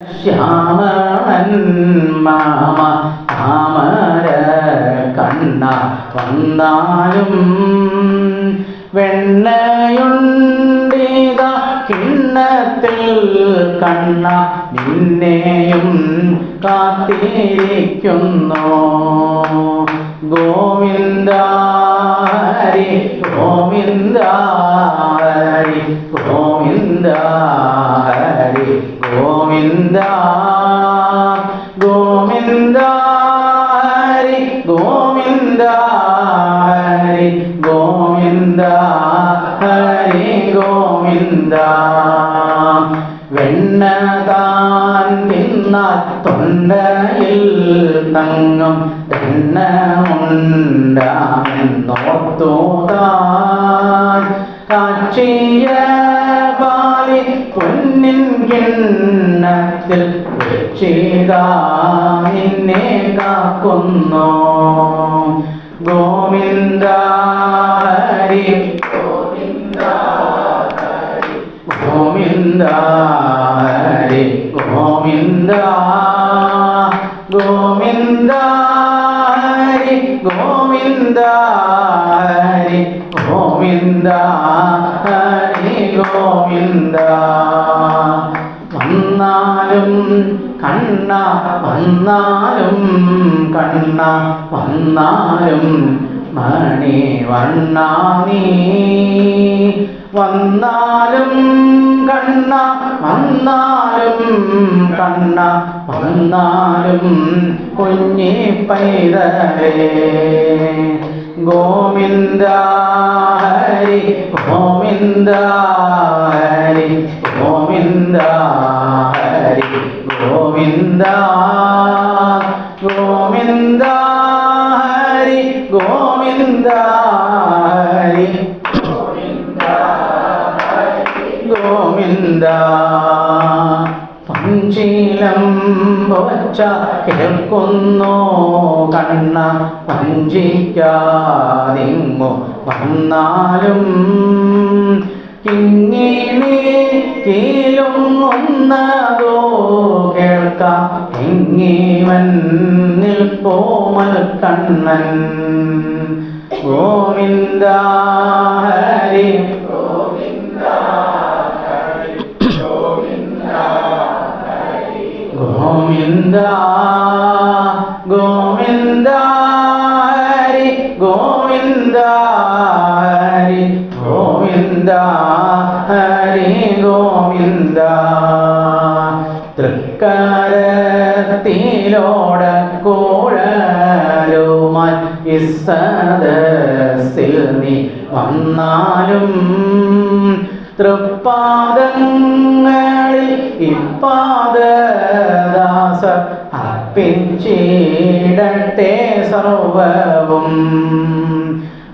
ശ്യാമണൻ താമര കണ്ണ വന്നാലും വെണ്ണയുണ്ടിത കിണ്ണത്തിൽ കണ്ണ. നിന്നെയും കാത്തിരിക്കുന്നു. ഗോവിന്ദ ഹരി ഗോവിന്ദ ഹരി ഗോവിന്ദ ഹരി ഗോവിന്ദ ഗോവിന്ദ ഹരി ഗോവിന്ദ ഹരി ഗോവിന്ദ ഹരി ഗോവിന്ദ. വെണ്ണതാൻ തിന്നാൽ തൊണ്ടയിൽ തങ്ങും എണ്ണമുണ്ടാമെന്നോർത്തോതാൻ കാച്ചിയ പാലി പൊന്നിൻ കിണ്ണത്തിൽ വെച്ചിതാ നിന്നെ കാക്കുന്നു. ഗോവിന്ദ ഹരി ഗോവിന്ദ ഗോവിന്ദ. ഹരി ഗോവിന്ദ ഗോവിന്ദ ഹരി ഗോവിന്ദ ഹരി ഗോവിന്ദ ഹരി ഗോവിന്ദ. വന്നാലും കണ്ണ വന്നാലും കണ്ണ വന്നാലും മണി വണ്ണ നീ. വന്നാലും കണ്ണ വന്നാലും കണ്ണ വന്നാലും കുഞ്ഞി പൈതലേ. ഗോവിന്ദ ഹരി ഗോവിന്ദ ഹരി ഗോവിന്ദ ഹരി ഗോവിന്ദ ഗോവിന്ദ ഹരി ഗോവിന്ദ ഹരി ഗോവിന്ദ പഞ്ചീലം വച്ച കേൾക്കുന്നു കണ്ണ പഞ്ചിക്കാതിങ്ങു വന്നാലും കിങ്ങിണി കീലുങ്ങുന്നതോ കേൾക്കാം. കിങ്ങിവൻ നിൽപ്പോമൽ കണ്ണൻ. ഗോവിന്ദ ഹരി തൃക്കരത്തിലോട കോഴലുമായി ഇസദസിൽ നീ വന്നാലും തൃപ്പാദങ്ങളിൽ ഇപ്പാദദാസ അർപ്പിച്ചിടട്ടെ സർവവും.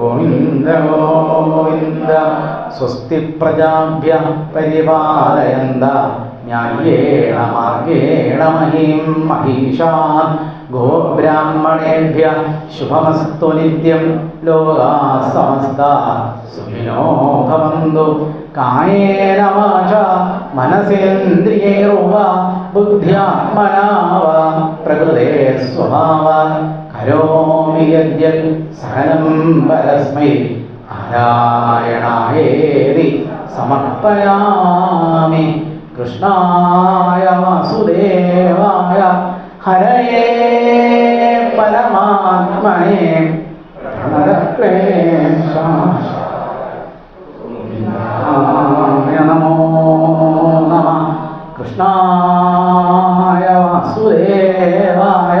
ഗോവിന്ദ സ്വസ്തി പ്രജാഭ്യ പരിപാലയന്ത. ന്യായേണ മാർഗേണ മഹീം മഹീഷാൻ. ഗോബ്രാഹ്മണേഭ്യ ശുഭമസ്തു നിത്യം ലോകാ സമസ്ത സുഖിനോ ഭവന്തു. വാച മനസേന്ദ്രിയേറുവ ബുദ്ധ്യാത്മനാ വാ പ്രകൃതേ സ്വഭാവ. കരോമി യദ്യത് സഹനം പരസ്മൈ നാരായണായേതി സമർപ്പയാമി. കൃഷ്ണായ വാസുദേവായ ഹരയേ പരമാത്മനെ. നമോ നമ. കൃഷ്ണായ വാസുദേവായ